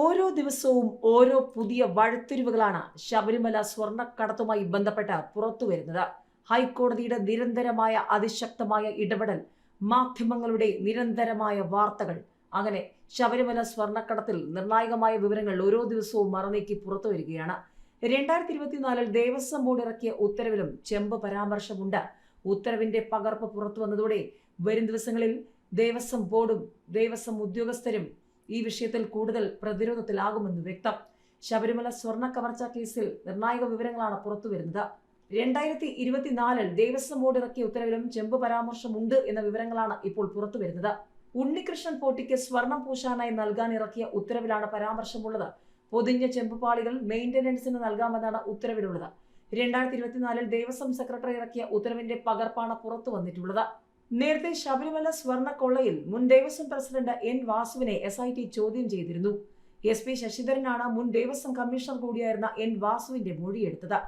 ഓരോ ദിവസവും ഓരോ പുതിയ വഴുത്തിരിവുകളാണ് ശബരിമല സ്വർണക്കടത്തുമായി ബന്ധപ്പെട്ട് പുറത്തുവരുന്നത് ഹൈക്കോടതിയുടെ നിരന്തരമായ അതിശക്തമായ ഇടപെടൽ മാധ്യമങ്ങളുടെ നിരന്തരമായ വാർത്തകൾ. അങ്ങനെ ശബരിമല സ്വർണക്കടത്തിൽ നിർണായകമായ വിവരങ്ങൾ ഓരോ ദിവസവും മറനീക്കി പുറത്തു വരികയാണ്. രണ്ടായിരത്തി ഇരുപത്തിനാലിൽ ദേവസ്വം ബോർഡ് ഇറക്കിയ ഉത്തരവിലും ചെമ്പ് പരാമർശമുണ്ട്. ഉത്തരവിന്റെ പകർപ്പ് പുറത്തു വന്നതോടെ വരും ദിവസങ്ങളിൽ ദേവസ്വം ബോർഡും ദേവസ്വം ഉദ്യോഗസ്ഥരും ഈ വിഷയത്തിൽ കൂടുതൽ പ്രതിരോധത്തിലാകുമെന്ന് വ്യക്തം. ശബരിമല സ്വർണ കവർച്ച കേസിൽ നിർണായക വിവരങ്ങളാണ് പുറത്തുവരുന്നത്. രണ്ടായിരത്തി ഇരുപത്തിനാലിൽ ദേവസ്വം ബോർഡ് ഇറക്കിയ ഉത്തരവിലും ചെമ്പ് പരാമർശമുണ്ട് എന്ന വിവരങ്ങളാണ് ഇപ്പോൾ പുറത്തുവരുന്നത്. ഉണ്ണികൃഷ്ണൻ പോട്ടിക്ക് സ്വർണം പൂശാനായി നൽകാൻ ഇറക്കിയ ഉത്തരവിലാണ് പരാമർശമുള്ളത്. പൊതിഞ്ഞ ചെമ്പുപാളികൾ മെയിന്റനൻസിന് നൽകാമെന്നാണ് ഉത്തരവിലുള്ളത്. രണ്ടായിരത്തി ഇരുപത്തിനാലിൽ ദേവസ്വം സെക്രട്ടറി ഇറക്കിയ ഉത്തരവിന്റെ പകർപ്പാണ് പുറത്തു വന്നിട്ടുള്ളത് നേരത്തെ ശബരിമല സ്വർണ കൊള്ളയിൽ മുൻ ദേവസ്വം പ്രസിഡന്റ് എൻ വാസുവിനെ എസ് ഐ ടി ചോദ്യം ചെയ്തിരുന്നു. എസ് പി ശശിധരനാണ് മുൻ ദേവസ്വം കമ്മീഷണർ കൂടിയായിരുന്ന എൻ വാസുവിന്റെ മൊഴിയെടുത്തത്.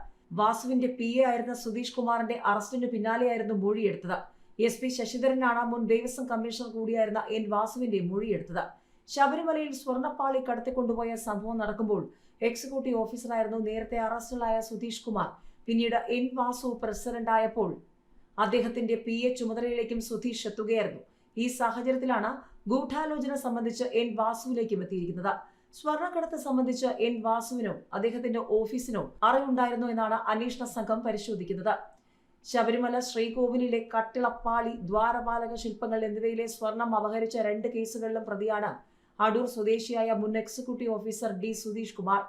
വാസുവിന്റെ പി എ ആയിരുന്ന സുധീഷ് കുമാറിന്റെ അറസ്റ്റിന് പിന്നാലെയായിരുന്നു മൊഴിയെടുത്തത്. എസ് പി ശശിധരനാണ് മുൻ ദേവസ്വം കമ്മീഷണർ കൂടിയായിരുന്ന എൻ വാസുവിന്റെ മൊഴിയെടുത്തത്. ശബരിമലയിൽ സ്വർണപ്പാളി കടത്തിക്കൊണ്ടുപോയ സംഭവം നടക്കുമ്പോൾ എക്സിക്യൂട്ടീവ് ഓഫീസറായിരുന്നു നേരത്തെ അറസ്റ്റിലായ സുധീഷ് കുമാർ. പിന്നീട് എൻ വാസു പ്രസിഡന്റ് ആയപ്പോൾ അദ്ദേഹത്തിന്റെ പി എ ചുമതലയിലേക്കും സുധീഷ് എത്തുകയായിരുന്നു. ഈ സാഹചര്യത്തിലാണ് ഗൂഢാലോചന സംബന്ധിച്ച് എൻ വാസുവിലേക്കും എത്തിയിരിക്കുന്നത്. സ്വർണക്കടത്ത് സംബന്ധിച്ച് എൻ വാസുവിനും അദ്ദേഹത്തിന്റെ ഓഫീസിനും അറിവുണ്ടായിരുന്നു എന്നാണ് അന്വേഷണ സംഘം പരിശോധിക്കുന്നത്. ശബരിമല ശ്രീകോവിലിലെ കട്ടിളപ്പാളി ദ്വാരപാലക ശില്പങ്ങൾ എന്നിവയിലെ സ്വർണം അപഹരിച്ച രണ്ട് കേസുകളിലും പ്രതിയാണ് അടൂർ സ്വദേശിയായ മുൻ executive officer D Sudheesh Kumar.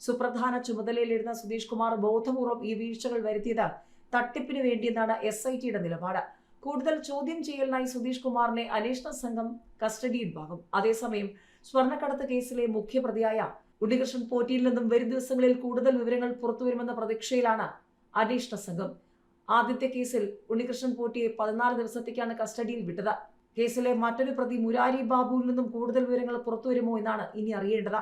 സുപ്രധാന ചുമതലയിലിരുന്ന സുധീഷ് കുമാർ ബോധപൂർവം ഈ വീഴ്ചകൾ വരുത്തിയത് തട്ടിപ്പിന് വേണ്ടിയെന്നാണ് എസ് ഐ ടിയുടെ നിലപാട്. കൂടുതൽ ചോദ്യം ചെയ്യലിനായി സുധീഷ് കുമാറിനെ അന്വേഷണ സംഘം കസ്റ്റഡിയിൽ വാങ്ങും അതേസമയം സ്വർണക്കടത്ത് കേസിലെ മുഖ്യപ്രതിയായ ഉണ്ണികൃഷ്ണൻ പോറ്റിയിൽ നിന്നും വരും ദിവസങ്ങളിൽ കൂടുതൽ വിവരങ്ങൾ പുറത്തുവരുമെന്ന പ്രതീക്ഷയിലാണ് അന്വേഷണ സംഘം. ആദ്യത്തെ കേസിൽ ഉണ്ണികൃഷ്ണൻ പോറ്റിയെ പതിനാല് ദിവസത്തേക്കാണ് കസ്റ്റഡിയിൽ വിട്ടത്. കേസിലെ മറ്റൊരു പ്രതി മുരാരി ബാബുവിൽ നിന്നും കൂടുതൽ വിവരങ്ങൾ പുറത്തുവരുമോ എന്നാണ് ഇനി അറിയേണ്ടത്.